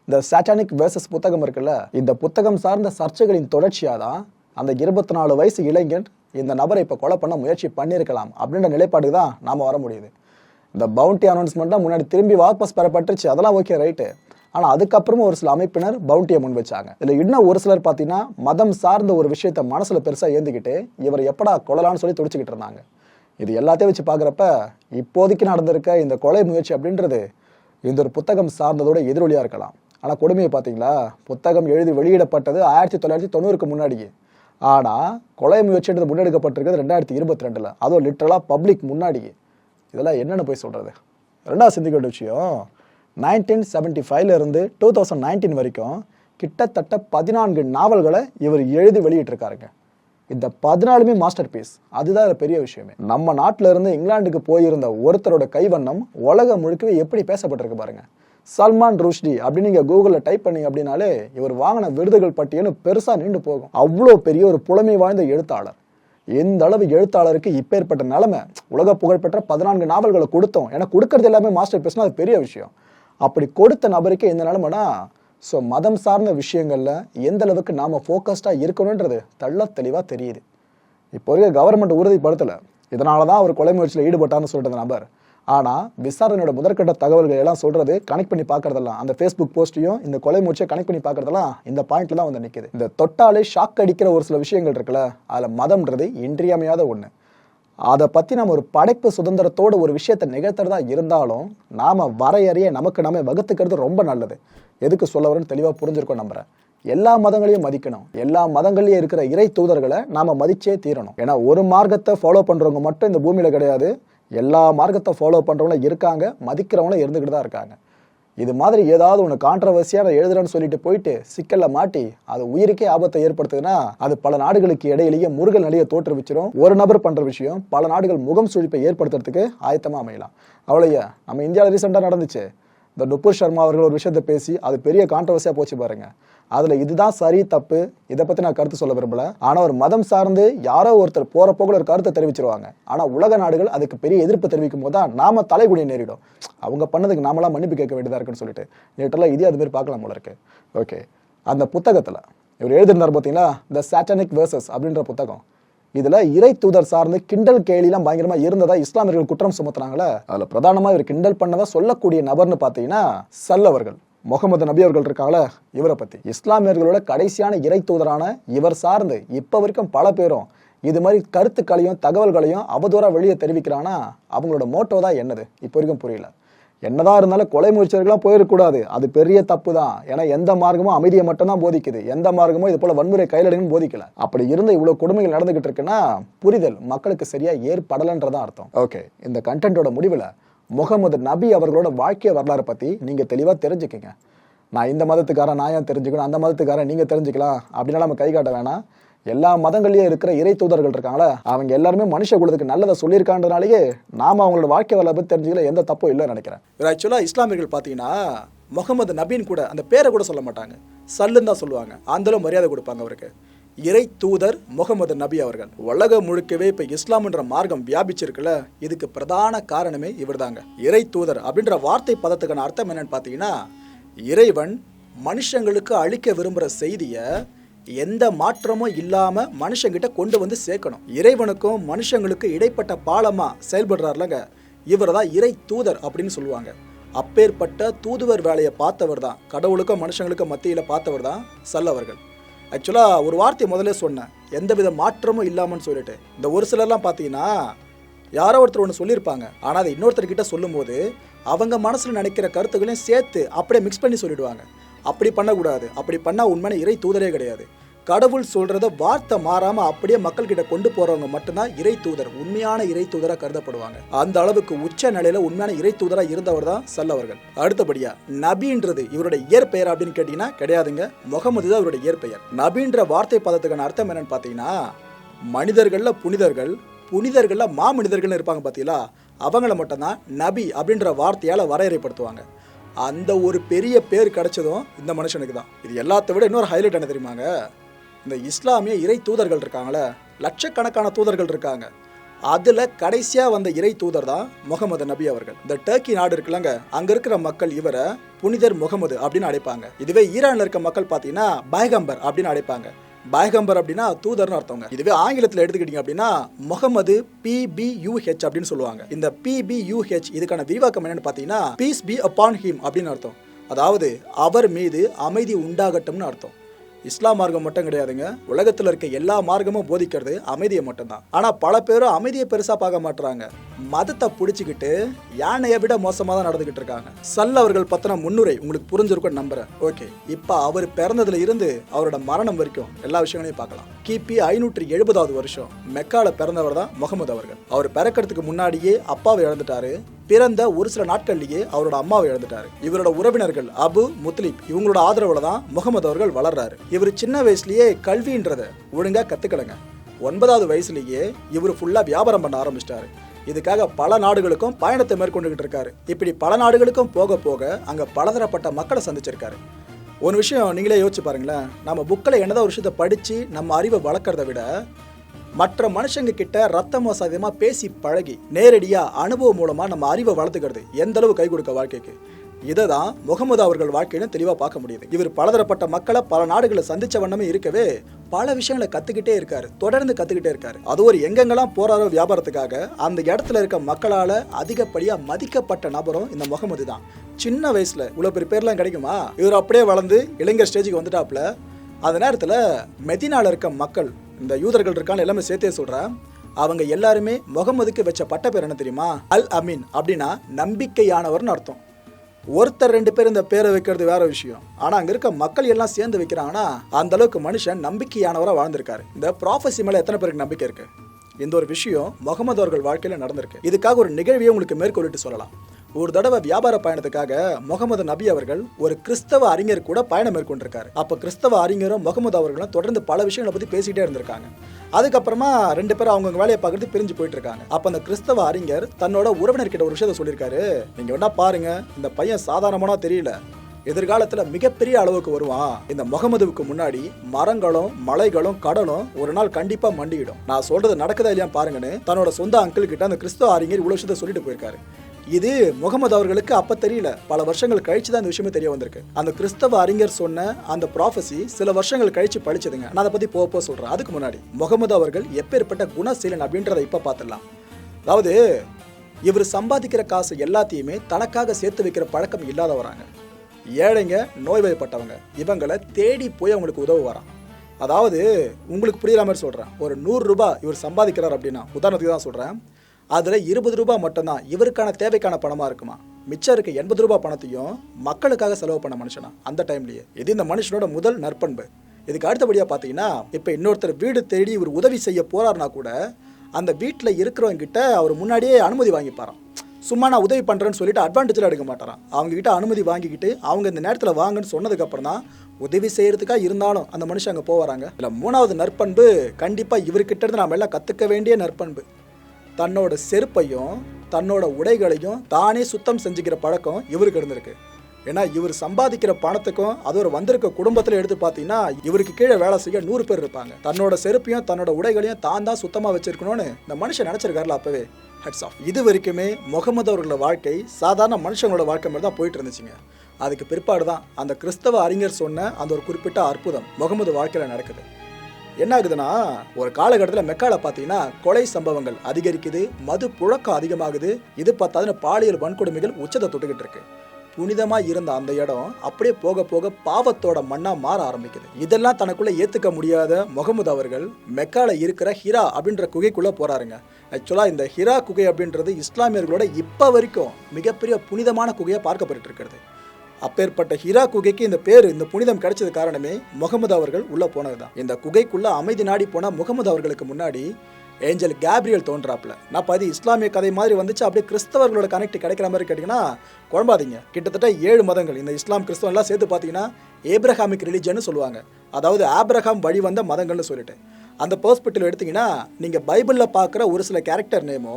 இந்த சாட்டானிக் வேர்சஸ் புத்தகம் இருக்குல்ல இந்த புத்தகம் சார்ந்த சர்ச்சைகளின் தொடர்ச்சியாக தான் அந்த இருபத்தி நாலு வயசு இளைஞன் இந்த நபரை இப்போ கொலை பண்ண முயற்சி பண்ணியிருக்கலாம் அப்படின்ற நிலைப்பாடுக்கு தான் நாம் வர முடியுது. இந்த பவுண்டி அனௌன்ஸ்மெண்ட்லாம் முன்னாடி திரும்பி வாபஸ் பெறப்பட்டுருச்சு. அதெல்லாம் ஓகே ரைட்டு ஆனால் அதுக்கப்புறமும் ஒரு சில அமைப்பினர் பவுண்டியை முன் வச்சாங்க இதில் இன்னும் ஒரு சிலர் பார்த்தீங்கன்னா மதம் சார்ந்த ஒரு விஷயத்த மனசில் பெருசாக ஏந்திக்கிட்டு இவர் எப்படா கொள்ளலாம்னு சொல்லி துடிச்சிக்கிட்டு இருந்தாங்க. இது எல்லாத்தையும் வச்சு பார்க்குறப்ப இப்போதைக்கு நடந்திருக்க இந்த கொலை முயற்சி அப்படின்றது இந்த ஒரு புத்தகம் சார்ந்ததோட எதிரொலியாக இருக்கலாம். ஆனால் கொடுமையை பார்த்தீங்களா? புத்தகம் எழுதி வெளியிடப்பட்டது ஆயிரத்தி தொள்ளாயிரத்தி தொண்ணூறுக்கு முன்னாடியே. ஆனால் கொலை முயற்சின்றது முன்னெடுக்கப்பட்டிருக்கிறது ரெண்டாயிரத்தி இருபத்தி ரெண்டில். அதுவும் லிட்டரலாக பப்ளிக் முன்னாடியே. இதெல்லாம் என்னென்னு போய் சொல்கிறது ரெண்டாவது சிந்திக்க வேண்டிய விஷயம் நைன்டீன் செவன்ட்டி ஃபைவ்லேருந்து டூ தௌசண்ட் நைன்டீன் வரைக்கும் கிட்டத்தட்ட பதினான்கு நாவல்களை இவர் எழுதி வெளியிட்டிருக்காருங்க. இந்த பதினாலுமே மாஸ்டர் பீஸ் அதுதான் பெரிய விஷயமே. நம்ம நாட்டில இருந்து இங்கிலாந்துக்கு போயிருந்த ஒருத்தரோட கைவண்ணம் உலகம் முழுக்கவே எப்படி பேசப்பட்டிருக்கு பாருங்க. சல்மான் ருஷ்டி அப்படின்னு நீங்க கூகுளில் டைப் பண்ணீங்க அப்படின்னாலே இவர் வாங்கின விருதுகள் பட்டியலும் பெருசா நீண்டு போகும். அவ்வளோ பெரிய ஒரு புலமை வாய்ந்த எழுத்தாளர். எந்த அளவு எழுத்தாளருக்கு இப்பேற்பட்ட நிலைமை? உலக புகழ்பெற்ற பதினான்கு நாவல்களை கொடுத்தோம். ஏன்னா கொடுக்கறது எல்லாமே மாஸ்டர் பேசினா அது பெரிய விஷயம். அப்படி கொடுத்த நபருக்கு இந்த நிலைமைனா ஸோ மதம் சார்ந்த விஷயங்களில் எந்த அளவுக்கு நாம ஃபோக்கஸ்டாக இருக்கணுன்றது தெள்ள தெளிவாக தெரியுது. இப்போ இருக்க கவர்மெண்ட் உறுதிப்படுத்தலை. இதனால தான் அவர் கொலை முயற்சியில் ஈடுபட்டார்னு சொல்லிட்டு நபர். ஆனால் விசாரணையோட முதற்கட்ட தகவல்கள் எல்லாம் சொல்றது கனெக்ட் பண்ணி பார்க்கறதெல்லாம் அந்த ஃபேஸ்புக் போஸ்ட்டையும் இந்த கொலை முயற்சியை கனெக்ட் பண்ணி பார்க்கறதெல்லாம் இந்த பாயிண்ட்ல தான் வந்து நிற்குது இந்த தொட்டாலே ஷாக் அடிக்கிற ஒரு சில விஷயங்கள் இருக்குல்ல அதில் மதம்ன்றது இன்றியமையாத ஒன்று அதை பற்றி நம்ம ஒரு படைப்பு சுதந்திரத்தோட ஒரு விஷயத்தை நிகழ்த்துறதா இருந்தாலும் நாம் வரையறைய நமக்கு நாம வகுத்துக்கிறது ரொம்ப நல்லது. எதுக்கு சொல்ல வரேன்னு தெளிவாக புரிஞ்சிருக்கோம் நம்புறேன் எல்லா மதங்களையும் மதிக்கணும். எல்லா மதங்களையும் இருக்கிற இறை தூதர்களை நாம மதிச்சே தீரணும். ஏன்னா ஒரு மார்க்கத்தை ஃபாலோ பண்றவங்க மட்டும் இந்த பூமியில கிடையாது. எல்லா மார்க்கத்தை ஃபாலோ பண்ணுறவங்களும் இருக்காங்க மதிக்கிறவங்களும் இருந்துக்கிட்டு தான் இருக்காங்க. இது மாதிரி ஏதாவது ஒன்று கான்ட்ரவர்சியாக நான் எழுதுறேன்னு சொல்லிட்டு போயிட்டு சிக்கலில் மாட்டி அது உயிருக்கே ஆபத்தை ஏற்படுத்துதுன்னா அது பல நாடுகளுக்கு இடையிலேயே முருகல் நிலையை தோற்றுவிச்சிரும். ஒரு நபர் பண்ணுற விஷயம் பல நாடுகள் முகம் சுழிப்பை ஏற்படுத்துறதுக்கு ஆயத்தமாக அமையலாம். அவ்வளோயா நம்ம இந்தியாவில் ரீசெண்டாக நடந்துச்சு. இந்த நுபுர் சர்மா அவர்கள் ஒரு விஷயத்தை பேசி அது பெரிய கான்ட்ரவர்சியாக போச்சு பாருங்கள் அதுல இதுதான் சரி தப்பு. இதை பத்தி நான் கருத்து சொல்ல விரும்பல. ஆனா ஒரு மதம் சார்ந்து யாரோ ஒருத்தர் போற போக்குல ஒரு கருத்தை தெரிவிச்சிருவாங்க. ஆனா உலக நாடுகள் அதுக்கு பெரிய எதிர்ப்பு தெரிவிக்கும் போது தான் நாம தலைகுடி நேரிடும். அவங்க பண்ணதுக்கு நாமெல்லாம் மன்னிப்பு கேட்க வேண்டியதா இருக்குன்னு சொல்லிட்டு. நேற்றெல்லாம் இதே அது மாதிரி பார்க்கலாம் போல இருக்கு. ஓகே. அந்த புத்தகத்துல இவர் எழுதியிருந்தார் பார்த்தீங்களா த சாட்டனிக் வேர்சஸ் அப்படின்ற புத்தகம். இதுல இறை தூதர் சார்ந்து கிண்டல் கேலிலாம் பயங்கரமா இருந்ததா இஸ்லாமியர்கள் குற்றம் சுமத்துறாங்களே அதுல பிரதானமா இவர் கிண்டல் பண்ணதா சொல்லக்கூடிய நபர்னு பாத்தீங்கன்னா சல்லவர்கள். முகமது நபி அவர்கள் இருக்காங்களே இவரை பத்தி. இஸ்லாமியர்களோட கடைசியான இறை தூதரான இவர் சார்ந்து இப்ப வரைக்கும் பல பேரும் இது மாதிரி கருத்துக்களையும் தகவல்களையும் அவதூறா வெளியே தெரிவிக்கிறானா அவங்களோட மோட்டோ தான் என்னது? இப்போ வரைக்கும் புரியல. என்னதான் இருந்தாலும் கொலை முயற்சிகள்லாம் போயிடக்கூடாது. அது பெரிய தப்பு தான் ஏன்னா எந்த மார்க்கமும் அமைதியை மட்டும்தான் போதிக்குது. எந்த மார்க்கமும் இது போல வன்முறை கையிலடுங்கன்னு போதிக்கல. அப்படி இருந்த இவ்வளவு கொடுமைகள் நடந்துகிட்டு இருக்குன்னா புரிதல் மக்களுக்கு சரியா ஏற்படலன்றதான் அர்த்தம். ஓகே இந்த கண்டென்ட்டோட முடிவில் முகமது நபி அவர்களோட வாழ்க்கை வரலாறு பற்றி நீங்கள் தெளிவாக தெரிஞ்சுக்கங்க. நான் இந்த மதத்துக்காரன் நான் ஏன் தெரிஞ்சுக்கணும்? அந்த மதத்துக்காரன் நீங்கள் தெரிஞ்சுக்கலாம் அப்படின்னா நம்ம கை காட்ட வேணாம். எல்லா மதங்கள்லேயும் இருக்கிற இறை தூதர்கள் இருக்காங்களே அவங்க எல்லாருமே மனுஷ குலத்துக்கு நல்லதை சொல்லியிருக்கான்றனாலேயே நாம அவங்களோட வாழ்க்கை வரலாறு பற்றி தெரிஞ்சுக்கல எந்த தப்பும் இல்லைன்னு நினைக்கிறேன். ஆக்சுவலாக இஸ்லாமியர்கள் பார்த்தீங்கன்னா முகமது நபின்னு கூட அந்த பேரை கூட சொல்ல மாட்டாங்க. சல்லுன்னு தான் சொல்லுவாங்க. அந்தளவு மரியாதை கொடுப்பாங்க அவருக்கு. இறை தூதர் முகமது நபி அவர்கள். உலகம் முழுக்கவே இப்ப இஸ்லாம்ன்ற மார்க்கம் வியாபிச்சிருக்குல்ல இதுக்கு பிரதான காரணமே இவர்தாங்க. இறை தூதர் அப்படின்ற வார்த்தை பதத்துக்கான அர்த்தம் என்னன்னு பார்த்தீங்கன்னா இறைவன் மனுஷங்களுக்கு அழிக்க விரும்புகிற செய்தியை எந்த மாற்றமும் இல்லாமல் மனுஷங்கிட்ட கொண்டு வந்து சேர்க்கணும். இறைவனுக்கும் மனுஷங்களுக்கு இடைப்பட்ட பாலமாக செயல்படுறாருலங்க. இவர் தான் இறை தூதர் அப்படின்னு சொல்லுவாங்க. அப்பேற்பட்ட தூதுவர் வேலையை பார்த்தவர் தான் கடவுளுக்கும் மனுஷங்களுக்கும் மத்தியில் பார்த்தவர் தான் சல்லவர்கள். ஆக்சுவலாக ஒரு வார்த்தையை முதல்ல சொன்னேன். எந்த வித மாற்றமும் இல்லாமன்னு சொல்லிட்டு. இந்த ஒரு சிலர்லாம் பார்த்தீங்கன்னா யாரோ ஒருத்தர் ஒன்று சொல்லியிருப்பாங்க. ஆனால் அதை இன்னொருத்தர்கிட்ட சொல்லும்போது அவங்க மனசில் நினைக்கிற கருத்துக்களையும் சேர்த்து அப்படியே மிக்ஸ் பண்ணி சொல்லிடுவாங்க. அப்படி பண்ணக்கூடாது. அப்படி பண்ணால் உண்மையான இறை தூதரே கிடையாது. கடவுள் சொல்கிறத வார்த்தை மாறாமல் அப்படியே மக்கள்கிட்ட கொண்டு போகிறவங்க மட்டும்தான் இறை தூதர் உண்மையான இறை தூதராக கருதப்படுவாங்க. அந்த அளவுக்கு உச்ச நிலையில் உண்மையான இறை தூதராக இருந்தவர் தான் சல்லவர்கள் அடுத்தபடியா நபின்றது இவருடைய இயற்பெயர் அப்படின்னு கேட்டீங்கன்னா கிடையாதுங்க. முகமது தான் இவருடைய இயற்பெயர். நபின்ற வார்த்தை பதத்துக்கான அர்த்தம் என்னன்னு பார்த்தீங்கன்னா மனிதர்களில் புனிதர்கள் புனிதர்களில் மாமனிதர்கள்னு இருப்பாங்க பார்த்தீங்களா? அவங்கள மட்டும்தான் நபி அப்படின்ற வார்த்தையால் வரையறைப்படுத்துவாங்க. அந்த ஒரு பெரிய பேர் கிடைச்சதும் இந்த மனுஷனுக்கு தான். இது எல்லாத்த விட இன்னொரு ஹைலைட் என்ன தெரியுமாங்க? இந்த இஸ்லாமிய இறை தூதர்கள் இருக்காங்களே லட்சக்கணக்கான தூதர்கள் இருக்காங்க. அதில் கடைசியாக வந்த இறை தூதர் தான் முகமது நபி அவர்கள். இந்த டர்க்கி நாடு இருக்குல்லங்க அங்கே இருக்கிற மக்கள் இவரை புனிதர் முகமது அப்படின்னு அழைப்பாங்க இதுவே ஈரானில் இருக்க மக்கள் பார்த்தீங்கன்னா பயகம்பர் அப்படின்னு அழைப்பாங்க பயகம்பர் அப்படின்னா தூதர்னு அர்த்தவங்க இதுவே ஆங்கிலத்தில் எடுத்துக்கிட்டீங்க அப்படின்னா முகமது பிபியூஹெச் அப்படின்னு சொல்லுவாங்க. இந்த பிபியூஹெச் இதுக்கான விரிவாக்கம் என்னன்னு பார்த்தீங்கன்னா பீஸ் பி அப்பான் ஹிம் அப்படின்னு அர்த்தம். அதாவது அவர் மீது அமைதி உண்டாகட்டும்னு அர்த்தம். இஸ்லாம் மார்க்கம் மட்டும் கிடையாதுங்க. உலகத்தில் இருக்க எல்லா மார்க்கமும் போதிக்கிறது அமைதியை மட்டும்தான். ஆனால் பல பேரும் அமைதியை பெருசாக பார்க்க மாட்டுறாங்க மதத்தை பிடிச்சிக்கிட்டு யானையை விட மோசமாக தான் நடந்துக்கிட்டு இருக்காங்க. சல் அவர்கள் பத்தின முன்னுரை உங்களுக்கு புரிஞ்சிருக்கும் நம்புறேன். ஓகே. இப்போ அவர் பிறந்ததுல இருந்து அவரோட மரணம் வரைக்கும் எல்லா விஷயங்களையும் பார்க்கலாம். கிபி ஐநூற்றி எழுபதாவது வருஷம். மெக்கால பிறந்தவர் தான் முகமது அவர்கள். அவர் பிறக்கிறதுக்கு முன்னாடியே அப்பாவை இழந்துட்டாரு. பிறந்த ஒரு சில நாட்கள்லேயே அவரோட அம்மாவை இழந்துட்டாரு. இவரோட உறவினர்கள் அபு முத்லிப் இவங்களோட ஆதரவுல தான் முகமது அவர்கள் வளர்றாரு. இவர் சின்ன வயசுலயே கல்வின்றத ஒழுங்கா கத்துக்கலங்க. ஒன்பதாவது வயசுலேயே இவர் ஃபுல்லா வியாபாரம் பண்ண ஆரம்பிச்சிட்டாரு. இதுக்காக பல நாடுகளுக்கும் பயணத்தை மேற்கொண்டுகிட்டு இருக்காரு. இப்படி பல நாடுகளுக்கும் போக போக அங்கே பலதரப்பட்ட மக்களை சந்திச்சிருக்காரு. ஒரு விஷயம் நீங்களே யோசிச்சு பாருங்களேன். நம்ம புக்கில் என்னதான் ஒரு விஷயத்தை படித்து நம்ம அறிவை வளர்க்குறத விட மற்ற மனுஷங்க கிட்ட ரத்தமோ சதமா பேசி பழகி நேரடியாக அனுபவம் மூலமாக நம்ம அறிவை வளர்த்துக்கிறது. எந்த அளவு கை கொடுக்க வாழ்க்கைக்கு? இதை தான் முகமது அவர்கள் வாழ்க்கையிலும் தெளிவாக பார்க்க முடியுது. இவர் பலதரப்பட்ட மக்களை பல நாடுகளை சந்திச்ச வண்ணமே இருக்கவே பல விஷயங்களை கத்துக்கிட்டே இருக்காரு. தொடர்ந்து கத்துக்கிட்டே இருக்காரு. அது ஒரு எங்கெங்கெல்லாம் போறாரோ வியாபாரத்துக்காக அந்த இடத்துல இருக்க மக்களால அதிகப்படியா மதிக்கப்பட்ட நபரும் இந்த முகமது தான். சின்ன வயசுல இவ்வளவு பெரிய பேர்லாம் கிடைக்குமா? இவர் அப்படியே வளர்ந்து இளைஞர் ஸ்டேஜுக்கு வந்துட்டாப்ல அந்த நேரத்துல மெதினால இருக்க மக்கள் இந்த யூதர்கள் இருக்கான்னு எல்லாமே சேர்த்தே சொல்றேன் அவங்க எல்லாருமே முகமதுக்கு வச்ச பட்ட பேர் என்ன தெரியுமா? அல் அமீன் அப்படின்னா நம்பிக்கையானவர்னு அர்த்தம். ஒருத்தர் ரெண்டு பேர் இந்த பேரை வைக்கிறது வேற விஷயம். ஆனால் அங்கே இருக்க மக்கள் எல்லாம் சேர்ந்து வைக்கிறாங்கன்னா அந்த அளவுக்கு மனுஷன் நம்பிக்கையானவராக வாழ்ந்திருக்காரு. இந்த ப்ராஃபஸி மேலே எத்தனை பேருக்கு நம்பிக்கை இருக்குது இந்த ஒரு விஷயம் முகமது அவர்கள் வாழ்க்கையில் நடந்திருக்கு. இதுக்காக ஒரு நிகழ்வையே உங்களுக்கு மேற்கொள்ளிட்டு சொல்லலாம். ஒரு தடவை வியாபார பயணத்துக்காக முகமது நபி அவர்கள் ஒரு கிறிஸ்தவ அறிஞர் கூட பயணம் மேற்கொண்டிருக்காரு. அப்ப கிறிஸ்தவ அறிஞரும் முகமது அவர்களும் தொடர்ந்து பல விஷயங்களை பத்தி பேசிட்டே இருந்திருக்காங்க. அதுக்கப்புறமா ரெண்டு பேரும் அவங்க வேலையை பார்க்கறது பிரிஞ்சு போயிட்டு இருக்காங்க அப்ப அந்த கிறிஸ்தவ அறிஞர் தன்னோட உறவினர்கிட்ட ஒரு விஷயத்த சொல்லியிருக்காரு. நீங்க வேணா பாருங்க இந்த பையன் சாதாரணமானா தெரியல. எதிர்காலத்துல மிகப்பெரிய அளவுக்கு வருவான் இந்த முகமதுவுக்கு முன்னாடி மரங்களும் மலைகளும் கடலும் ஒரு நாள் கண்டிப்பா மண்டியிடும். நான் சொல்றது நடக்குதா இல்லையா பாருங்கன்னு தன்னோட சொந்த அங்கிள் கிட்ட அந்த கிறிஸ்தவ அறிஞர் இவ்வளவு விஷயத்த சொல்லிட்டு போயிருக்காரு. இது முகமது அவர்களுக்கு அப்ப தெரியல. பல வருஷங்கள் கழிச்சு தான் இந்த விஷயமே தெரிய வந்திருக்கு. அந்த கிறிஸ்தவ அறிஞர் சொன்ன அந்த ப்ராஃபஸி சில வருஷங்கள் கழிச்சு படிச்சதுங்க நான் அதை பத்தி போக போக சொல்றேன். அதுக்கு முன்னாடி முகமது அவர்கள் எப்பேற்பட்ட குணசீலன் அப்படின்றத இப்ப பார்த்துடலாம். அதாவது இவர் சம்பாதிக்கிற காசு எல்லாத்தையுமே தனக்காக சேர்த்து வைக்கிற பழக்கம் இல்லாத வராங்க ஏழைங்க நோய்வாய்ப்பட்டவங்க இவங்களை தேடி போய் அவங்களுக்கு உதவுவாராம். அதாவது உங்களுக்கு புரியுற மாதிரி சொல்கிறேன் ஒரு நூறு ரூபாய் இவர் சம்பாதிக்கிறார் அப்படின்னா உதாரணத்துக்கு தான் சொல்கிறேன் அதில் இருபது ரூபாய் மட்டும்தான் இவருக்கான தேவைக்கான பணமாக இருக்குமா? மிச்சம் இருக்க எண்பது ரூபா பணத்தையும் மக்களுக்காக செலவு பண்ண மனுஷனா? அந்த டைம்லேயே. இது இந்த மனுஷனோட முதல் நற்பண்பு. இதுக்கு அடுத்தபடியாக பார்த்தீங்கன்னா இப்போ இன்னொருத்தர் வீடு தேடி இவர் உதவி செய்ய போகிறாருனா கூட அந்த வீட்டில் இருக்கிறவங்கிட்ட அவர் முன்னாடியே அனுமதி வாங்கிப்பாரான் சும்மா நான் உதவி பண்ணுறேன்னு சொல்லிட்டு அட்வான்டேஜில் எடுக்க மாட்டேறான் அவங்கக்கிட்ட அனுமதி வாங்கிக்கிட்டு அவங்க இந்த நேரத்தில் வாங்கன்னு சொன்னதுக்கப்புறம் தான் உதவி செய்கிறதுக்காக இருந்தாலும் அந்த மனுஷன் அங்கே போவாராங்க. இல்லை மூணாவது நற்பண்பு கண்டிப்பாக இவர்கிட்ட இருந்து எல்லாம் கற்றுக்க வேண்டிய நற்பண்பு. தன்னோட செருப்பையும் தன்னோட உடைகளையும் தானே சுத்தம் செஞ்சுக்கிற பழக்கம் இவருக்கு இருந்திருக்கு. ஏன்னா இவர் சம்பாதிக்கிற பணத்துக்கும் அது ஒரு வந்திருக்க குடும்பத்தில் எடுத்து பார்த்தீங்கன்னா இவருக்கு கீழே வேலை செய்ய நூறு பேர் இருப்பாங்க. தன்னோட செருப்பையும் தன்னோட உடைகளையும் தான் தான் சுத்தமாக வச்சிருக்கணும்னு இந்த மனுஷன் நினச்சிருக்காருல அப்பவே. ஹெட்ஸ் ஆஃப் இது வரைக்குமே முகமது அவர்களோட வாழ்க்கை சாதாரண மனுஷங்களோட வாழ்க்கை மாதிரி தான் போயிட்டு இருந்துச்சுங்க. அதுக்கு பிற்பாடு தான் அந்த கிறிஸ்தவ அறிஞர் சொன்ன அந்த ஒரு குறிப்பிட்ட அற்புதம் முகமது வாழ்க்கையில் நடக்குது. என்ன ஆகுதுன்னா ஒரு காலகட்டத்தில் மெக்காவில் பார்த்தீங்கன்னா கொலை சம்பவங்கள் அதிகரிக்குது மது புழக்கம் அதிகமாகுது இது பார்த்தாதுன்னு பாலியல் வன்கொடுமைகள் உச்சத்தை தொட்டுக்கிட்டு இருக்கு. புனிதமாக இருந்த அந்த இடம் அப்படியே போக போக பாவத்தோட மண்ணாக மாற ஆரம்பிக்குது. இதெல்லாம் தனக்குள்ளே ஏற்றுக்க முடியாத முகமது அவர்கள் மெக்கால இருக்கிற ஹிரா அப்படின்ற குகைக்குள்ளே போகிறாருங்க ஆக்சுவலாக இந்த ஹிரா குகை அப்படின்றது இஸ்லாமியர்களோட இப்போ வரைக்கும் மிகப்பெரிய புனிதமான குகையாக பார்க்கப்பட்டு இருக்கிறது அப்பேற்பட்ட ஹிரா குகைக்கு இந்த பேர் இந்த புனிதம் கிடைச்சது காரணமே முகமது அவர்கள் உள்ளே போனது தான் இந்த குகைக்குள்ளே அமைதி நாடி போன முகமது அவர்களுக்கு முன்னாடி ஏஞ்சல் கேப்ரியல் தோன்றாப்ல நான் பாதி இஸ்லாமிய கதை மாதிரி வந்துச்சு அப்படியே கிறிஸ்தவர்களோட கனெக்ட் கிடைக்கிற மாதிரி கேட்டிங்கன்னா குழம்பாதீங்க. கிட்டத்தட்ட ஏழு மதங்கள் இந்த இஸ்லாம் கிறிஸ்தவம் எல்லாம் சேர்த்து பார்த்தீங்கன்னா ஏப்ரஹாமிக் ரிலிஜன் சொல்லுவாங்க. அதாவது ஆப்ரஹாம் வழி வந்த மதங்கள்னு சொல்லிட்டு. அந்த பர்ஸ்பெக்டிவ் எடுத்தீங்கன்னா நீங்கள் பைபிளில் பார்க்குற ஒரு சில கேரக்டர் நேமோ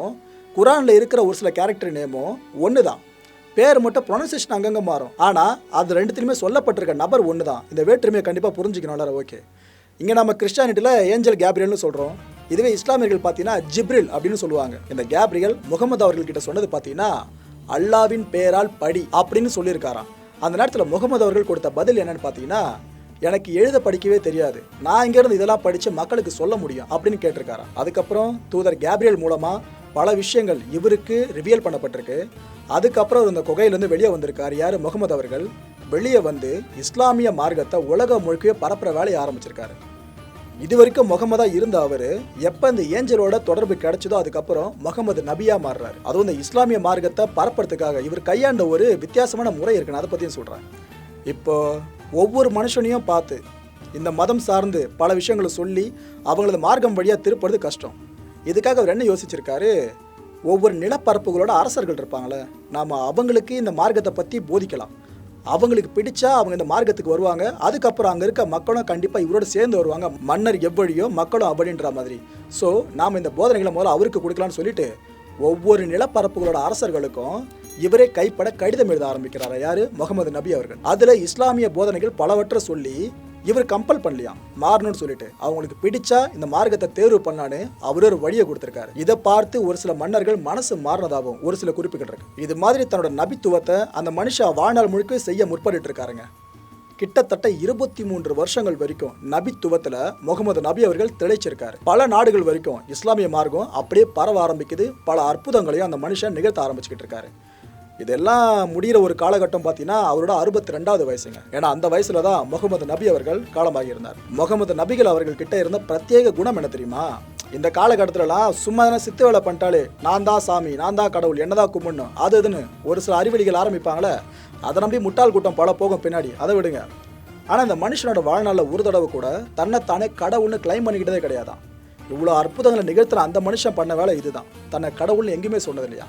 குரானில் இருக்கிற ஒரு சில கேரக்டர் நேமோ ஒன்று தான் பேர் மட்டும் ப்ரொனன்சியேஷன் அங்கங்கே மாறும். ஆனால் அது ரெண்டுத்திலுமே சொல்லப்பட்டிருக்க நபர் ஒன்று தான் இந்த வேற்றுமையை கண்டிப்பாக புரிஞ்சுக்கணும் எல்லாரும். ஓகே இங்கே நம்ம கிறிஸ்டானிட்டியில் ஏஞ்சல் கேப்ரியல்னு சொல்கிறோம் இதுவே இஸ்லாமியர்கள் பார்த்தீங்கன்னா ஜிப்ரில் அப்படின்னு சொல்லுவாங்க. இந்த கேப்ரியல் முகமது அவர்கள்கிட்ட சொன்னது பார்த்தீங்கன்னா அல்லாவின் பேரால் படி அப்படின்னு சொல்லியிருக்காராம். அந்த நேரத்தில் முகமது அவர்கள் கொடுத்த பதில் என்னன்னு பார்த்தீங்கன்னா எனக்கு எழுத படிக்கவே தெரியாது. நான் இங்கேருந்து இதெல்லாம் படித்து மக்களுக்கு சொல்ல முடியும் அப்படின்னு கேட்டிருக்காராம். அதுக்கப்புறம் தூதர் கேப்ரியல் மூலமாக பல விஷயங்கள் இவருக்கு ரிவியல் பண்ணப்பட்டிருக்கு. அதுக்கப்புறம் அவர் இந்த குகையிலேருந்து வெளியே வந்திருக்கார் யார்? முகமது அவர்கள். வெளியே வந்து இஸ்லாமிய மார்க்கத்தை உலகம் முழுக்கவே பரப்புற வேலையை ஆரம்பிச்சிருக்காரு. இது வரைக்கும் முகமதா இருந்த அவர் எப்ப இந்த ஏஞ்சலோட தொடர்பு கிடைச்சதோ அதுக்கப்புறம் முகமது நபியா மாறுறாரு. அதுவும் இந்த இஸ்லாமிய மார்க்கத்தை பரப்புறதுக்காக இவர் கையாண்ட ஒரு வித்தியாசமான முறை இருக்குன்னு அதை பத்தியும் சொல்றேன். இப்போ ஒவ்வொரு மனுஷனையும் பார்த்து இந்த மதம் சார்ந்து பல விஷயங்களை சொல்லி அவங்களது மார்க்கம் வழியாக திருப்புறது கஷ்டம். இதுக்காக அவர் என்ன யோசிச்சிருக்காரு? ஒவ்வொரு நிலப்பரப்புகளோட அரசர்கள் இருப்பாங்களே நாம அவங்களுக்கு இந்த மார்க்கத்தை பற்றி போதிக்கலாம். அவங்களுக்கு பிடிச்சா அவங்க இந்த மார்க்கத்துக்கு வருவாங்க. அதுக்கப்புறம் அங்கே இருக்க மக்களும் கண்டிப்பாக இவரோட சேர்ந்து வருவாங்க. மன்னர் எவ்வழியோ மக்களும் அப்படின்ற மாதிரி. ஸோ நாம் இந்த போதனைகளை முதல்ல அவருக்கு கொடுக்கலான்னு சொல்லிட்டு ஒவ்வொரு நிலப்பரப்புகளோட அரசர்களுக்கும் இவரே கைப்பட கடிதம் எழுத ஆரம்பிக்கிறார் யாரு? முகமது நபி அவர்கள். அதுல இஸ்லாமிய போதனைகள் பலவற்றை சொல்லி இவர் கம்பல் பண்ணலையாம். மாறணும்னு சொல்லிட்டு. அவங்களுக்கு பிடிச்சா இந்த மார்க்கத்தை தேர்வு பண்ணான்னு அவரு ஒரு வழியை கொடுத்திருக்காரு. இதை பார்த்து ஒரு சில மன்னர்கள் மனசு மாறினதாகவும் ஒரு சில குறிப்புகள் இருக்கு. இது மாதிரி தன்னோட நபித்துவத்தை அந்த மனுஷன் வாழ்நாள் முழுக்க செய்ய முற்பட்டு இருக்காருங்க கிட்டத்தட்ட இருபத்தி மூன்று வருஷங்கள் வரைக்கும் நபித்துவத்துல முகமது நபி அவர்கள் திளைச்சிருக்காரு. பல நாடுகள் வரைக்கும் இஸ்லாமிய மார்க்கம் அப்படியே பரவ ஆரம்பிக்குது. பல அற்புதங்களையும் அந்த மனுஷன் நிகழ்த்த ஆரம்பிச்சுக்கிட்டு இருக்காரு. இதெல்லாம் முடிகிற ஒரு காலகட்டம் பார்த்தீங்கன்னா அவரோட அறுபத்தி ரெண்டாவது வயசுங்க. ஏன்னா அந்த வயசுல தான் முகமது நபி அவர்கள் காலமாகியிருந்தார். முகமது நபிகள் அவர்கள் கிட்ட இருந்த பிரத்யேக குணம் என்ன தெரியுமா? இந்த காலகட்டத்திலலாம் சும்மா தானே சித்து வேலை பண்ணிட்டாலே நான் தான் சாமி நான் தான் கடவுள் என்னதான் கும்பிடணும் அது இதுன்னு ஒரு சில அறிவெளிகள் ஆரம்பிப்பாங்களே அதை நம்பி முட்டாள் கூட்டம் பல போகும் பின்னாடி அதை விடுங்க. ஆனால் இந்த மனுஷனோட வாழ்நாளில் ஒரு தடவை கூட தன்னைத்தானே கடவுள்னு கிளைம் பண்ணிக்கிட்டதே கிடையாதான் இவ்வளோ அற்புதங்களை நிகழ்த்துற அந்த மனுஷன் பண்ண வேலை இதுதான். தன்னை கடவுள்னு எங்கேயுமே சொன்னது இல்லையா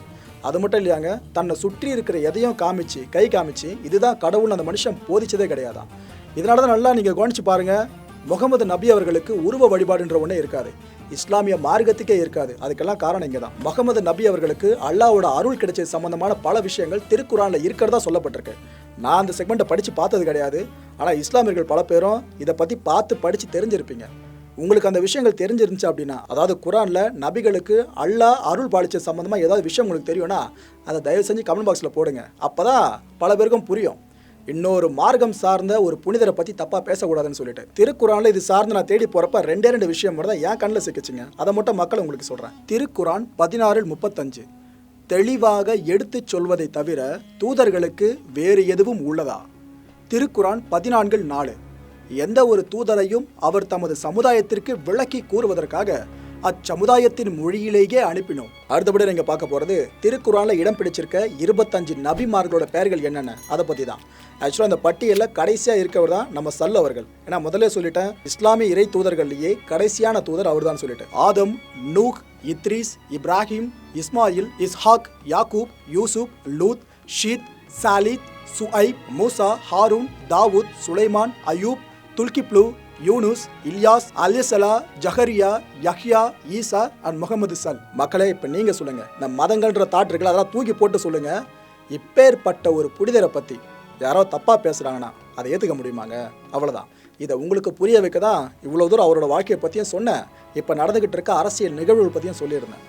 அது மட்டும் இல்லையாங்க தன்னை சுற்றி இருக்கிற எதையும் காமிச்சு கை காமிச்சு இதுதான் கடவுள்னு அந்த மனுஷன் போதிச்சதே கிடையாதான் இதனால தான் நல்லா நீங்கள் கவனிச்சு பாருங்க முகமது நபி அவர்களுக்கு உருவ வழிபாடுன்ற ஒன்றே இருக்காது. இஸ்லாமிய மார்க்கத்துக்கே இருக்காது. அதுக்கெல்லாம் காரணம் இங்கே தான் முகமது நபி அவர்களுக்கு அல்லாவோட அருள் கிடைச்சது சம்பந்தமான பல விஷயங்கள் திருக்குறானில் இருக்கிறதா சொல்லப்பட்டிருக்கு. நான் அந்த செக்மெண்ட்டை படித்து பார்த்தது கிடையாது. ஆனால் இஸ்லாமியர்கள் பல பேரும் இதை பற்றி பார்த்து படித்து தெரிஞ்சிருப்பீங்க. உங்களுக்கு அந்த விஷயங்கள் தெரிஞ்சிருந்துச்சு அப்படின்னா அதாவது குரானில் நபிகளுக்கு அல்லாஹ் அருள் பாலிச்ச சம்மந்தமாக ஏதாவது விஷயம் உங்களுக்கு தெரியும்னா அதை தயவு செஞ்சு கமெண்ட் பாக்ஸில் போடுங்க. அப்போ தான் பல பேருக்கும் புரியும். இன்னொரு மார்க்கம் சார்ந்த ஒரு புனிதரை பற்றி தப்பாக பேசக்கூடாதுன்னு சொல்லிட்டு. திருக்குறானில் இது சார்ந்து நான் தேடி போகிறப்ப ரெண்டே ரெண்டு விஷயம் மட்டும் தான் என் கண்ணில் சிக்கிச்சிங்க. அதை மட்டும் மக்கள் உங்களுக்கு சொல்கிறேன் திருக்குரான் பதினாறில் முப்பத்தஞ்சு. தெளிவாக எடுத்துச் சொல்வதை தவிர தூதர்களுக்கு வேறு எதுவும் உள்ளதா? திருக்குரான் பதினான்கில் நாலு. எந்த ஒரு தூதரையும் அவர் தமது சமுதாயத்திற்கு விளக்கி கூறுவதற்காக அச்சமுதாயத்தின் மொழியிலேயே அனுப்பினோம். அடுத்தபடி நீங்க பார்க்க போறது திருக்குறான்ல இடம் பிடிச்சிருக்க இருபத்தஞ்சு நபிமார்களோட பெயர்கள் என்னென்ன? அதை பத்தி தான் ஆக்சுவலாக அந்த பட்டியலில் கடைசியா இருக்கவர் தான் நம்ம சல் அவர்கள். ஏன்னா முதல்ல சொல்லிட்டேன் இஸ்லாமிய இறை தூதர்கள்லயே கடைசியான தூதர் அவர் தான் சொல்லிட்டு Adam nook Idris Ibrahim Ismail Ishaq Yaqub Yusuf Lud sheath Salih சுஐப் Musa Haroon Dawood Sulaiman Ayub துல்கிப்லு Yunus Ilyas அலிசலா ஜஹரியா Yahya Isha and Muhammad சல் மக்களே இப்போ நீங்கள் சொல்லுங்கள் இந்த மதங்கள்ன்ற தாட் இருக்குல்ல அதெல்லாம் தூக்கி போட்டு சொல்லுங்கள் இப்பேற்பட்ட ஒரு புனிதரை பற்றி யாரோ தப்பாக பேசுகிறாங்கன்னா அதை ஏற்றுக்க முடியுமாங்க? அவ்வளோதான் இதை உங்களுக்கு புரிய வைக்க தான் இவ்வளோ தூரம் அவரோட வாழ்க்கையை பற்றியும் சொன்னேன். இப்போ நடந்துக்கிட்டு இருக்க அரசியல் நிகழ்வுகள் பற்றியும் சொல்லியிருந்தேன்.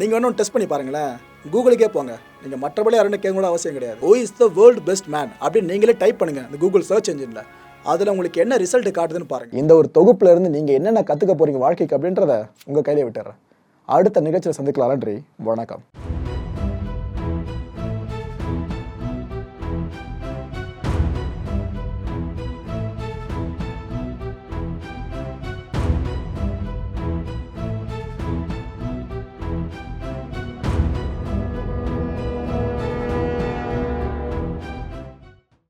நீங்கள் வேணும் டெஸ்ட் பண்ணி பாருங்களேன். கூகுளுக்கே போங்க. நீங்கள் மற்றபடி யாரும் கேட்க கூட அவசியம் கிடையாது. Who is the world best man அப்படின்னு நீங்களே டைப் பண்ணுங்கள் இந்த கூகுள் சர்ச் என்ஜின்ல அதில் உங்களுக்கு என்ன ரிசல்ட் காட்டுதுன்னு பாருங்க. இந்த ஒரு தொகுப்புல இருந்து நீங்கள் என்னென்ன கற்றுக்க போறீங்க வாழ்க்கைக்கு அப்படின்றத உங்கள் கையில விட்டுறேன். அடுத்த நிகழ்ச்சியில் சந்திக்கலாம் நன்றி. வணக்கம்.